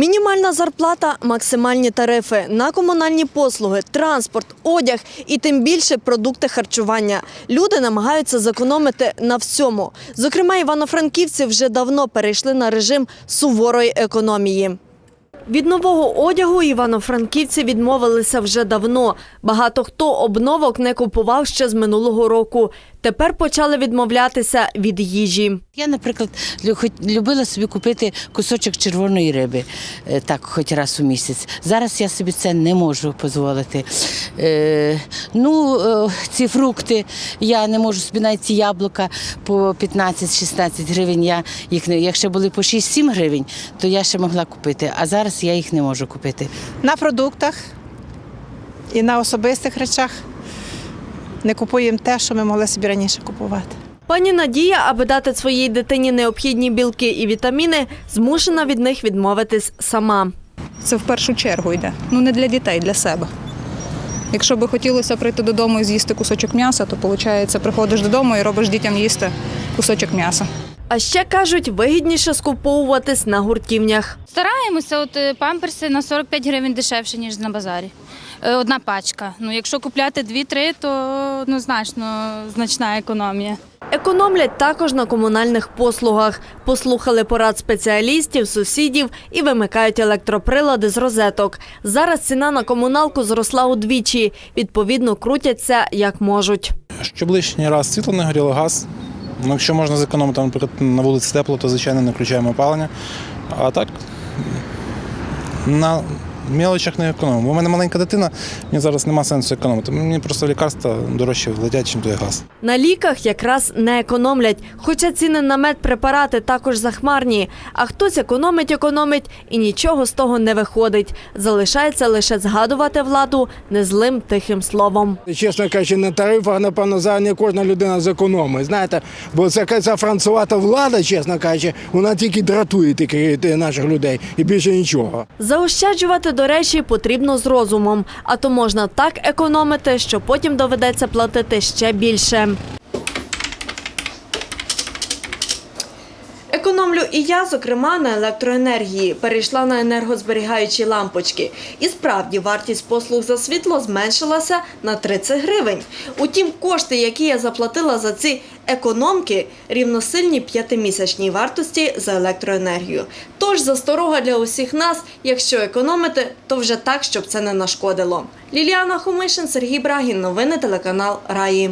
Мінімальна зарплата, максимальні тарифи на комунальні послуги, транспорт, одяг і тим більше продукти харчування. Люди намагаються зекономити на всьому. Зокрема, івано-франківці вже давно перейшли на режим суворої економії. Від нового одягу івано-франківці відмовилися вже давно. Багато хто обновок не купував ще з минулого року. Тепер почали відмовлятися від їжі. Я, наприклад, любила собі купити кусочок червоної риби, е, так, хоч раз у місяць. Зараз я собі це не можу дозволити. Е, ну, е, ці фрукти, я не можу собі навіть ці яблука по 15-16 гривень. Я їх не, якщо були по 6-7 гривень, то я ще могла купити, а зараз я їх не можу купити. на продуктах і на особистих речах. Не купуємо те, що ми могли собі раніше купувати. Пані Надія, аби дати своїй дитині необхідні білки і вітаміни, змушена від них відмовитись сама. Це в першу чергу йде. Ну не для дітей, для себе. Якщо би хотілося прийти додому і з'їсти кусочок м'яса, то виходить, приходиш додому і робиш дітям їсти кусочок м'яса. А ще кажуть, вигідніше скуповуватись на гуртівнях. Стараємося, от е, памперси на 45 гривень дешевше, ніж на базарі. Е, Одна пачка. Ну, якщо купляти 2-3, то ну, значно значна економія. Економлять також на комунальних послугах. Послухали порад спеціалістів, сусідів і вимикають електроприлади з розеток. Зараз ціна на комуналку зросла удвічі. Відповідно, крутяться як можуть. Щоб лишній раз світло не горіло, газ. Ну, якщо можна зекономити, наприклад, на вулиці тепло, то звичайно не включаємо опалення. А так на мелочах не економимо. У мене маленька дитина, мені зараз немає сенсу економити. Мені просто лікарства дорожче летять, ніж той газ. На ліках якраз не економлять, хоча ціни на медпрепарати також захмарні. А хтось економить, економить і нічого з того не виходить. Залишається лише згадувати владу незлим тихим словом. Чесно кажучи, на тарифах, напевно, зараз не кожна людина зекономить. Знаєте, бо це ця францувата влада, чесно кажучи, вона тільки дратує тільки е, наших людей і більше нічого. Заощаджувати, до речі, потрібно з розумом, а то можна так економити, що потім доведеться платити ще більше. Економлю і я, зокрема, на електроенергії. Перейшла на енергозберігаючі лампочки. І справді вартість послуг за світло зменшилася на 30 гривень. Утім, кошти, які я заплатила за ці економки, рівносильні п'ятимісячній вартості за електроенергію. Тож засторога для усіх нас, якщо економити, то вже так, щоб це не нашкодило. Ліліана Хомишин, Сергій Брагін. Новини телеканал Раї.